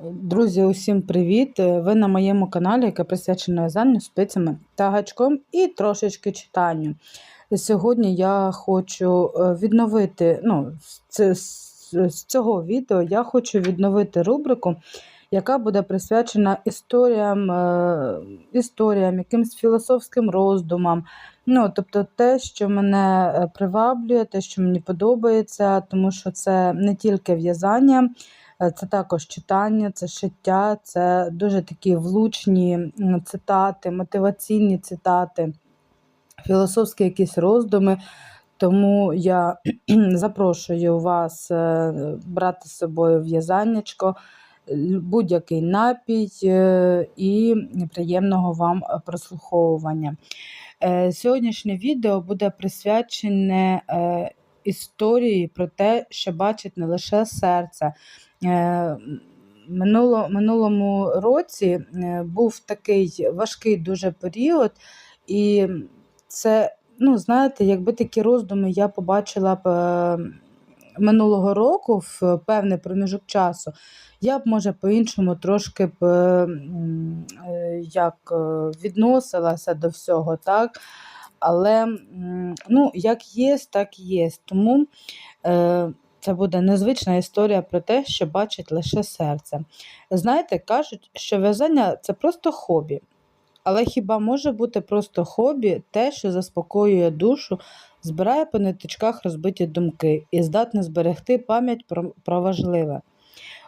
Друзі, усім привіт! Ви на моєму каналі, яке присвячено в'язанню спицями та гачком і трошечки читанню. Сьогодні я хочу е, відновити, ну, з, з, цього відео я хочу відновити рубрику, яка буде присвячена історіям, е, історіям, якимсь філософським роздумам. Ну, тобто те, що мене е, приваблює, те, що мені подобається, тому що це не тільки в'язання. Е, Це також читання, це шиття, це дуже такі влучні цитати, мотиваційні цитати, філософські якісь роздуми. Тому я запрошую вас е, брати з собою в'язаннячко, будь-який напій е, і приємного вам прослуховування. Сьогоднішнє відео буде присвячене історії про те, що бачить не лише серце. Е, Минуло, минулому році е, був такий важкий дуже період, і це, ну, знаєте, якби такі роздуми я побачила б е, минулого року в певний проміжок часу, я б, може, по-іншому трошки б як відносилася до всього, так? Але ну, як є, так є. Тому це буде незвична історія про те, що бачить лише серце. Знаєте, кажуть, що в'язання це просто хобі. Але хіба може бути просто хобі те, що заспокоює душу, збирає по ниточках розбиті думки і здатне зберегти пам'ять про, про важливе?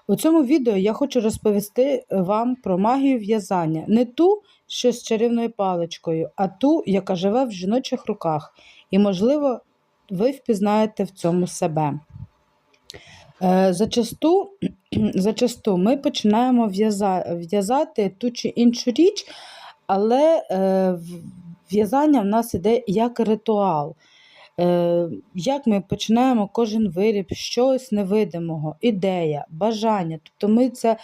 У цьому відео я хочу розповісти вам про магію в'язання, не ту, що з чарівною паличкою, а ту, яка живе в жіночих руках, і, можливо, ви впізнаєте в цьому себе. Е, Зачасту, зачасту ми починаємо в'язати ту чи іншу річ, але е, в'язання в нас іде як ритуал. Е, Як ми починаємо кожен виріб, чогось невидимого, ідея, бажання. Тобто ми це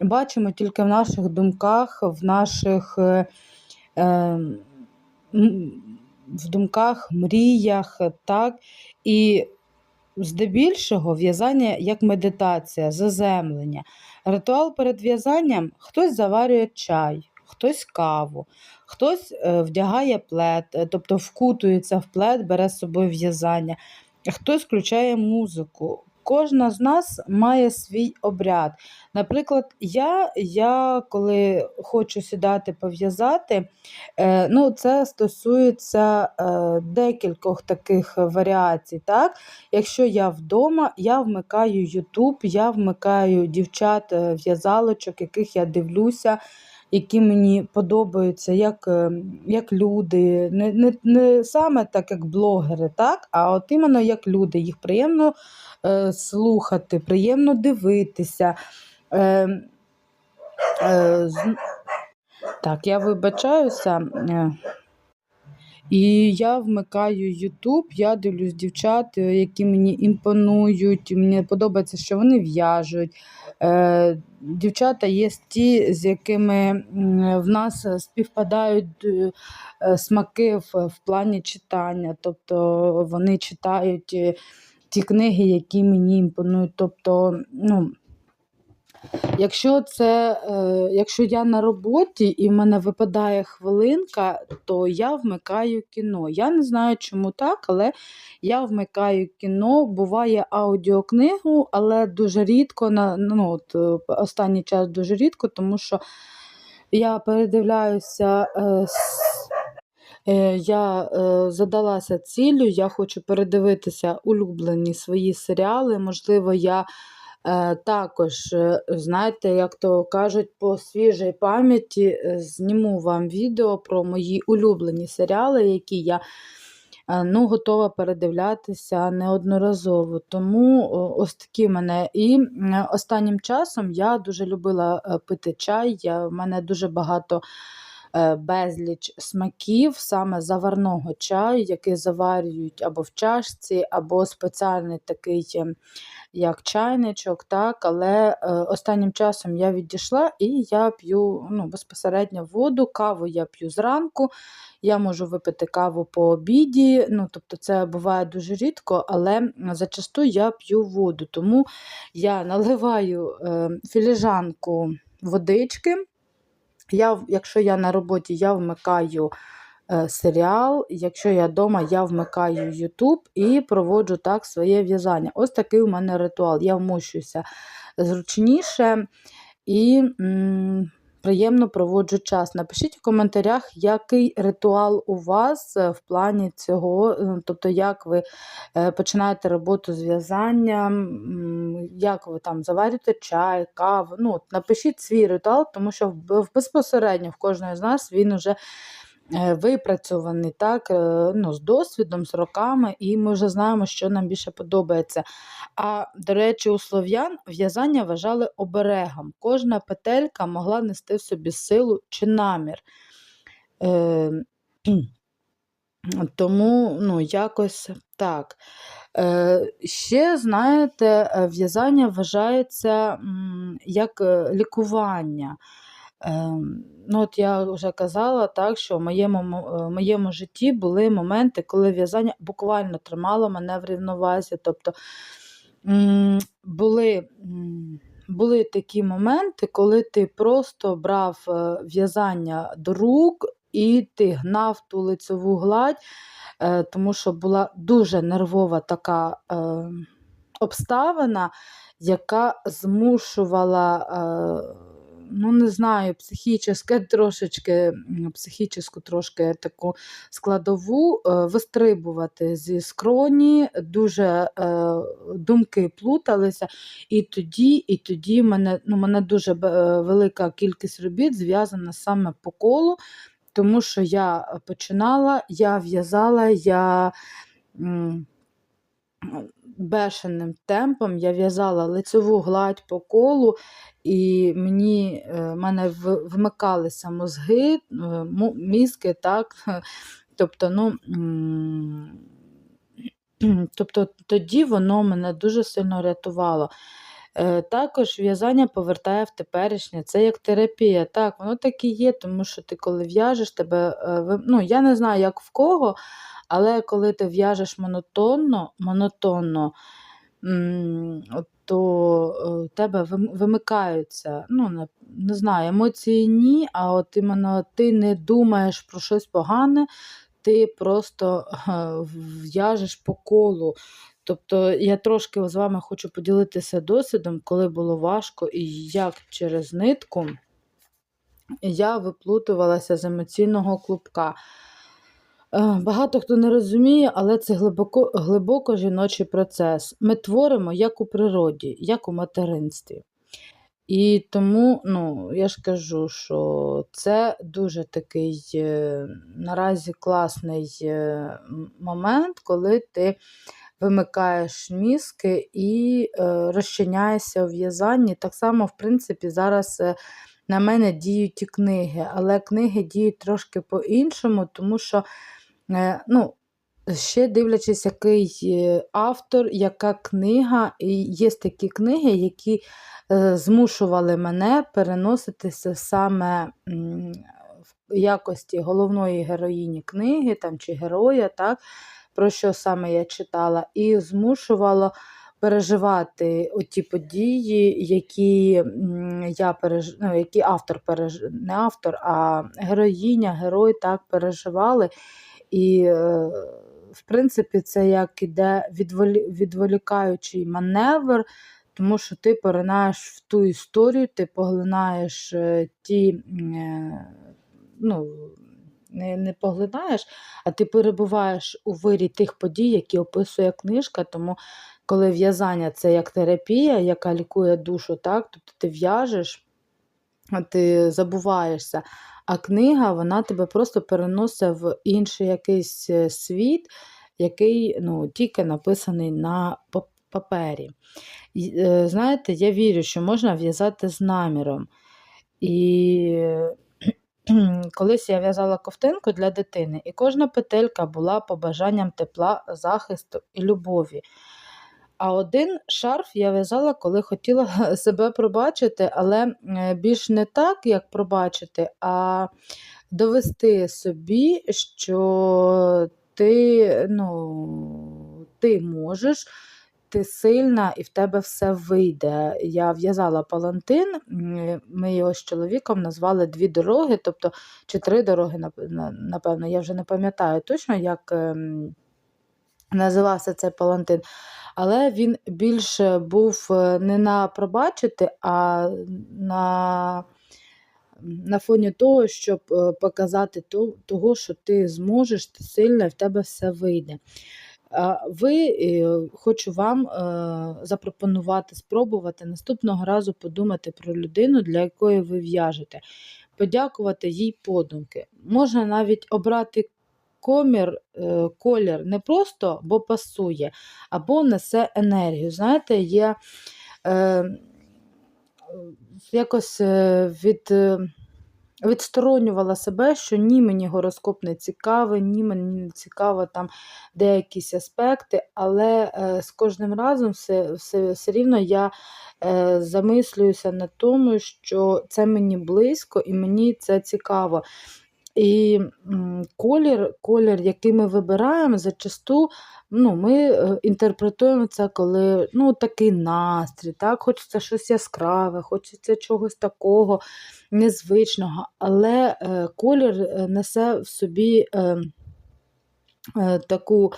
бачимо тільки в наших думках, в наших в думках, мріях, так? І здебільшого в'язання як медитація, заземлення. Ритуал перед в'язанням хтось заварює чай, хтось каву, хтось е, вдягає плед, е, тобто вкутується в плед, бере з собою в'язання, хтось включає музику. Кожна з нас має свій обряд. Наприклад, я, я коли хочу сідати пов'язати, е, ну, це стосується е, декількох таких варіацій. Так? Якщо я вдома, я вмикаю YouTube, я вмикаю дівчат е, в'язалочок, яких я дивлюся, які мені подобаються як, е, як люди. Не, не, не саме так, як блогери, так? а от іменно як люди. Їх приємно е, слухати, приємно дивитися. Е, е, з- так, я вибачаюся. І я вмикаю YouTube, я дивлюсь дівчат, е, які мені імпонують. Мені подобається, що вони в'яжуть. Е, дівчата є ті, з якими в нас співпадають е, смаки в, плані читання. Тобто вони читають ті книги, які мені імпонують. Тобто, ну, Якщо це, е, якщо я на роботі і в мене випадає хвилинка, то я вмикаю кіно. Я не знаю, чому так, але я вмикаю кіно. Буває аудіокнигу, але дуже рідко, на, ну, от, е, останній час дуже рідко, тому що я передивляюся. е, е, Я задалася ціллю, я хочу передивитися улюблені свої серіали. Можливо, я також, е, знаєте, як то кажуть, по свіжій пам'яті е, зніму вам відео про мої улюблені серіали, які я е, ну, готова передивлятися неодноразово. Тому ось такі мене. І останнім часом я дуже любила е, пити чай. Я, в мене дуже багато е, безліч смаків саме заварного чаю, який заварюють або в чашці, або спеціальний такий, е, як чайничок. так, Але е, останнім часом я відійшла і я п'ю ну, безпосередньо воду, каву я п'ю зранку. Я можу випити каву по обіді, ну, тобто це буває дуже рідко, але зачасту я п'ю воду. Тому я наливаю е, філіжанку водички. Я, Якщо я на роботі, я вмикаю е, серіал, якщо я вдома, я вмикаю YouTube і проводжу так своє в'язання. Ось такий у мене ритуал. Я вмощуся зручніше і м, приємно проводжу час. Напишіть в коментарях, який ритуал у вас е, в плані цього, е, тобто, як ви е, починаєте роботу з в'язанням, як ви там заварюєте чай, каву. Ну, Напишіть свій ритуал, тому що безпосередньо в кожної з нас він уже випрацьований так, е, ну, з досвідом, з роками, і ми вже знаємо, що нам більше подобається. А, до речі, у слов'ян в'язання вважали оберегом. Кожна петелька могла нести в собі силу чи намір. Е, тому, ну, якось так. Е, ще, знаєте, е, в'язання вважається як е, лікування. Ем, ну, от я вже казала, так, що в моєму, е, в моєму житті були моменти, коли в'язання буквально тримало мене в рівновазі. Тобто були, були такі моменти, коли ти просто брав е, в'язання до рук і ти гнав ту лицеву гладь, е, тому що була дуже нервова така обставина, яка змушувала. Ну, не знаю, психічне трошечки, психічну трошки таку складову е, вистрибувати зі скроні, дуже е, думки плуталися. І тоді, і тоді мене, ну, мене дуже е, велика кількість робіт зв'язана саме по колу, тому що я починала, я в'язала, я. Бешеним темпом я в'язала лицеву гладь по колу, і мені, е, в мене вмикалися мозги, е, мізки, так. Тобто, ну, тобто тоді воно мене дуже сильно рятувало. Е, Також в'язання повертає в теперішнє. Це як терапія. Так, воно так і є, тому що ти коли в'яжеш, тебе. е, Ну, я не знаю, як в кого, але коли ти в'яжеш монотонно, монотонно, то е, тебе вимикаються, ну, не, знаю, емоції ні, а от іменно ти не думаєш про щось погане, ти просто в'яжеш по колу. Тобто я трошки з вами хочу поділитися досвідом, коли було важко і як через нитку я виплутувалася з емоційного клубка. Е, Багато хто не розуміє, але це глибоко, глибоко жіночий процес. Ми творимо як у природі, як у материнстві. І тому, ну, я ж кажу, що це дуже такий е, наразі класний е, момент, коли ти вимикаєш мізки і е, розчиняєшся у в'язанні. Так само, в принципі, зараз е, на мене діють і книги, але книги діють трошки по-іншому, тому що, е, ну, ще дивлячись, який автор, яка книга, і є такі книги, які змушували мене переноситися саме в якості головної героїні книги там, чи героя, так, про що саме я читала, і змушувало переживати оті події, які, я переж... ну, які автор переж... не автор, а героїня, герой так переживали. І, е, в принципі, це як іде відволі... відволікаючий маневр, тому що ти поринаєш в ту історію, ти поглинаєш е, ті, е, ну, не, не поглинаєш, а ти перебуваєш у вирі тих подій, які описує книжка. Тому коли в'язання це як терапія, яка лікує душу, так, тобто ти в'яжеш, а ти забуваєшся. А книга вона тебе просто переносить в інший якийсь е, світ, який ну, тільки написаний на папері. І, е, знаєте, я вірю, що можна в'язати з наміром. І колись я в'язала ковтинку для дитини, і кожна петелька була побажанням тепла, захисту і любові. А один шарф я в'язала, коли хотіла себе пробачити, але е, більш не так, як пробачити, а довести собі, що ти, ну, ти можеш, ти сильна і в тебе все вийде. Я в'язала палантин, ми його з чоловіком назвали дві дороги, тобто чи три дороги, напевно, я вже не пам'ятаю точно, як ем, називався цей палантин. Але він більше був е, не на пробачити, а на, на фоні того, щоб е, показати того, що ти зможеш, ти сильна, і в тебе все вийде. Ви е, хочу вам е, запропонувати, спробувати наступного разу подумати про людину, для якої ви в'яжете, подякувати їй подумки. Можна навіть обрати комір, е, колір не просто, бо пасує, або несе енергію. Знаєте, є якось від. Відсторонювала себе, що ні, мені гороскоп не цікавий, ні, мені не цікаво там деякісь аспекти, але е, з кожним разом все, все, все рівно я е, замислююся на тому, що це мені близько і мені це цікаво. І колір, колір, який ми вибираємо, зачасту ну, ми е, інтерпретуємо це, коли ну, такий настрій, так? хочеться щось яскраве, хочеться чогось такого незвичного, але е, колір е, несе в собі е, е, таку,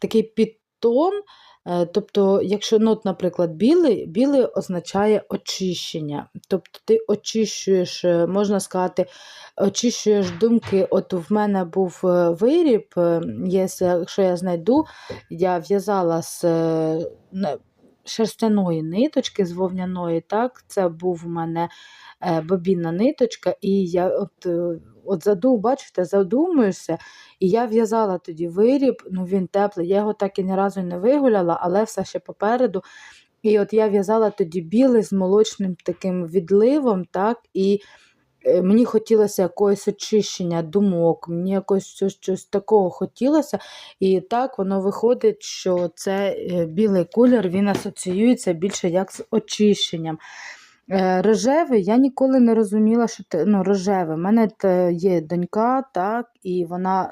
такий підтон. Е, Тобто, якщо, ну, наприклад, білий, білий означає очищення. Тобто ти очищуєш, е, можна сказати, очищуєш думки. От в мене був е, виріб, якщо я знайду, я в'язала з шерстяної ниточки, з вовняної, так, це був у мене бобінна ниточка, і я от, от задум, бачите, задумуєшся, і я в'язала тоді виріб, ну він теплий, я його так і ні разу не вигуляла, але все ще попереду. І от я в'язала тоді білий з молочним таким відливом, так, і е, мені хотілося якогось очищення думок, мені якось щось, щось такого хотілося. І так воно виходить, що це е, білий колір він асоціюється більше як з очищенням. Е, Рожевий я ніколи не розуміла, що ти ну, рожевий. У мене є донька, так, і вона